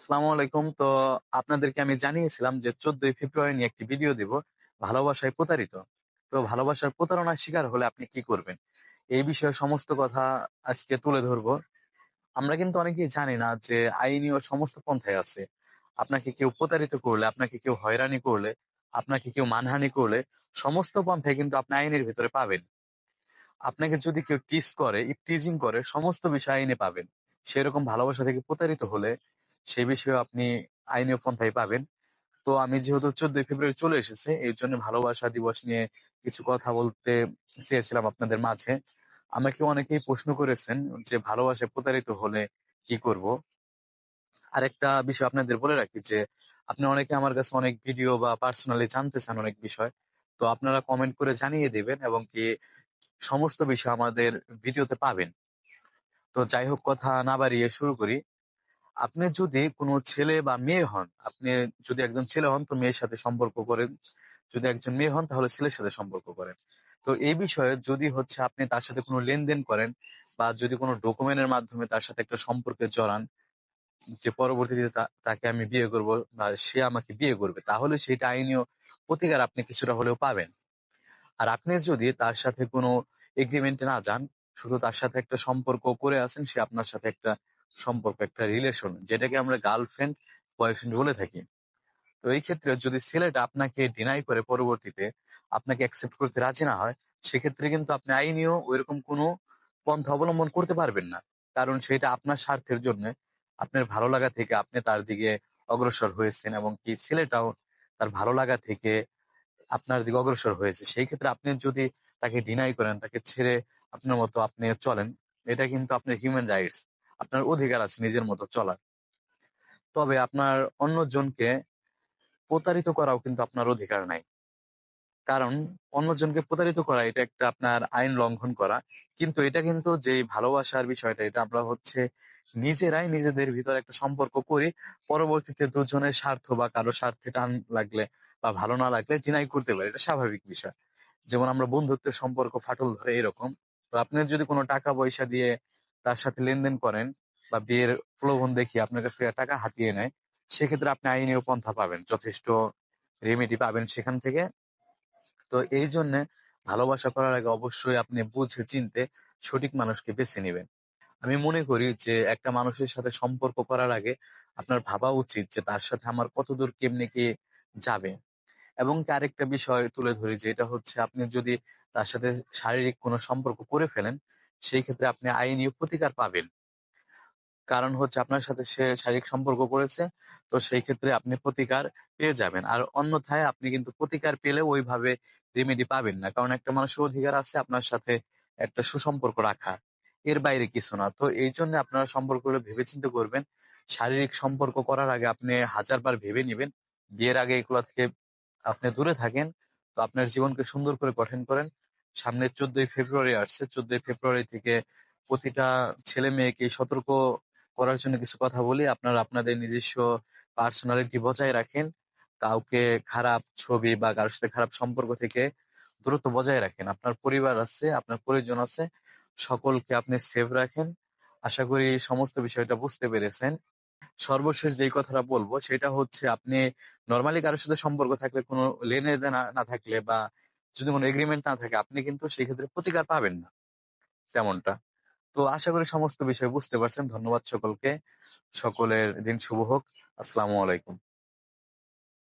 আসসালামু আলাইকুম। তো আপনাদেরকে আমি জানিয়েছিলাম যে চোদ্দই ফেব্রুয়ারি নিয়ে একটি ভিডিও দিব, ভালোবাসায় প্রতারিত। তো ভালোবাসার প্রতারণার শিকার হলে আপনি কি করবেন? এই বিষয়ে সমস্ত কথা আজকে তুলে ধরবো। আমরা কিন্তু অনেকেই জানি না যে আইনীয় সমস্ত পন্থায় আছে। আপনাকে কেউ প্রতারিত করলে, আপনাকে কেউ হয়রানি করলে, আপনাকে কেউ মানহানি করলে, সমস্ত পন্থায় কিন্তু আপনি আইনের ভিতরে পাবেন। আপনাকে যদি কেউ টিস করে টিজিং করে, সমস্ত বিষয় আইনে পাবেন। সেরকম ভালোবাসা থেকে প্রতারিত হলে সেই বিষয়ে আপনি আইনীয় পন্থায় পাবেন। তো আমি যেহেতু চোদ্দই ফেব্রুয়ারি চলে এসেছে এই জন্য ভালোবাসা দিবস নিয়ে কিছু কথা বলতে চেয়েছিলাম আপনাদের মাঝে। আমাকে অনেকেই প্রশ্ন করেছেন যে ভালোবাসায় প্রতারিত হলে কি করব? আরেকটা বিষয় আপনাদের বলে রাখি যে আপনি অনেকে আমার কাছে অনেক ভিডিও বা পার্সোনালি জানতে চান অনেক বিষয়, তো আপনারা কমেন্ট করে জানিয়ে দেবেন এবং কি সমস্ত বিষয় আমাদের ভিডিওতে পাবেন। তো যাই হোক, কথা না বাড়িয়ে শুরু করি। আপনি যদি কোনো ছেলে বা মেয়ে হন, আপনি যদি একজন ছেলে হন, তো মেয়ের সাথে সম্পর্ক করেন। যদি একজন মেয়ে হন, তাহলে ছেলের সাথে সম্পর্ক করেন। তো এই বিষয়ে যদি হচ্ছে আপনি তার সাথে কোনো লেনদেন করেন বা যদি কোনো ডকুমেন্টের মাধ্যমে তার সাথে একটা সম্পর্কে জড়ান, যে পরবর্তীতে তাকে আমি বিয়ে করব বা সে আমাকে বিয়ে করবে, তাহলে সেটা আইনীয় প্রতিকার আপনি কিছুটা হলেও পাবেন। আর আপনি যদি তার সাথে কোনো এগ্রিমেন্টে না যান, শুধু তার সাথে একটা সম্পর্ক করে আছেন, সে আপনার সাথে একটা সম্পর্ক, একটা রিলেশন যেটাকে আমরা গার্লফ্রেন্ড বয়ফ্রেন্ড বলে থাকি। তো এই ক্ষেত্রে যদি ছেলেটা আপনাকে ডিনাই করে পরবর্তীতে, আপনাকে অ্যাকসেপ্ট করতে রাজি না হয়, সেক্ষেত্রে কিন্তু আপনি আইনীয় ওইরকম কোনো পন্থা অবলম্বন করতে পারবেন না। কারণ সেটা আপনার স্বার্থের জন্য, আপনার ভালো লাগা থেকে আপনি তার দিকে অগ্রসর হয়েছেন এবং কি ছেলেটাও তার ভালো লাগা থেকে আপনার দিকে অগ্রসর হয়েছে। সেই ক্ষেত্রে আপনি যদি তাকে ডিনাই করেন, তাকে ছেড়ে আপনার মতো আপনি চলেন, এটা কিন্তু আপনার হিউম্যান রাইটস আপনার অধিকার আছে নিজের মতো চলার। তবে আপনার অন্যজনকে প্রতারিত করাও কিন্তু আপনার অধিকার নাই। কারণ অন্যজনকে প্রতারিত করা এটা একটা আপনার আইন লঙ্ঘন করা। কিন্তু এটা কিন্তু যে ভালোবাসার বিষয়টা, এটা আমরা হচ্ছে নিজেরাই নিজেদের ভিতরে একটা সম্পর্ক করি। পরবর্তীতে দুজনের স্বার্থ বা কারও স্বার্থে টান লাগলে বা ভালো না লাগলে ডিনাই করতে পারি, এটা স্বাভাবিক বিষয়। যেমন আমরা বন্ধুত্বের সম্পর্ক ফাটল ধরে এরকম। তো আপনি যদি কোনো টাকা পয়সা দিয়ে তার সাথে লেনদেন করেন বা বিয়ের প্রলোভন দেখিয়ে আপনার কাছ থেকে টাকা হাতিয়ে নেয়, সেক্ষেত্রে আপনি আইনীয় পন্থা পাবেন, যথেষ্ট রেমেডি পাবেন সেখান থেকে। তো এই জন্য ভালোবাসা করার আগে অবশ্যই আপনি বুঝে চিনতে সঠিক মানুষকে বেছে নেবেন। আমি মনে করি যে একটা মানুষের সাথে সম্পর্ক করার আগে আপনার ভাবা উচিত যে তার সাথে আমার কতদূর কেমনে কে যাবে। এবং কি আরেকটা বিষয় তুলে ধরি যে এটা হচ্ছে আপনি যদি তার সাথে শারীরিক কোনো সম্পর্ক করে ফেলেন সেই ক্ষেত্রে আপনি আইনি প্রতিকার পাবেন। কারণ হচ্ছে আপনার সাথে সে শারীরিক সম্পর্ক করেছে, তো সেই ক্ষেত্রে আপনি প্রতিকার পেয়ে যাবেন। আর অন্যথায় আপনি কিন্তু প্রতিকার পেলে ওইভাবে রেমেডি পাবেন না। কারণ একটা মানুষের অধিকার আছে আপনার সাথে একটা সুসম্পর্ক রাখা। এর বাইরে কিছু না। তো এই জন্য আপনারা সম্পর্কগুলো ভেবে চিন্তে করবেন। শারীরিক সম্পর্ক করার আগে আপনি হাজারবার ভেবে নেবেন। বিয়ের আগে এগুলো থেকে আপনি দূরে থাকেন। তো আপনার জীবনকে সুন্দর করে গঠন করেন। সামনে চোদ্দই ফেব্রুয়ারি আসছে। চোদ্দই ফেব্রুয়ারি থেকে প্রতিটা ছেলে মেয়েকে সতর্ক করার জন্য কিছু কথা বলি। আপনারা আপনাদের নিজস্ব পার্সোনালিটি বজায় রাখেন। কাউকে খারাপ ছবি বা কারোর সাথে খারাপ সম্পর্ক থেকে দূরত্ব বজায় রাখেন। আপনার পরিবার আছে, আপনার পরিজন আছে, সকলকে আপনি সেভ রাখেন। আশা করি সমস্ত বিষয়টা বুঝতে পেরেছেন। সর্বশেষ যেই কথাটা বলব, সেটা হচ্ছে আপনি নর্মালি কারোর সাথে সম্পর্ক থাকলে, কোনো লেনে না থাকলে বা যদি কোনো এগ্রিমেন্ট না থাকে, আপনি কিন্তু সেই ক্ষেত্রে প্রতিকার পাবেন না। তেমনটা। তো আশা করি সমস্ত বিষয় বুঝতে পারছেন। ধন্যবাদ সকলকে। সকলের দিন শুভ হোক। আসসালামু আলাইকুম।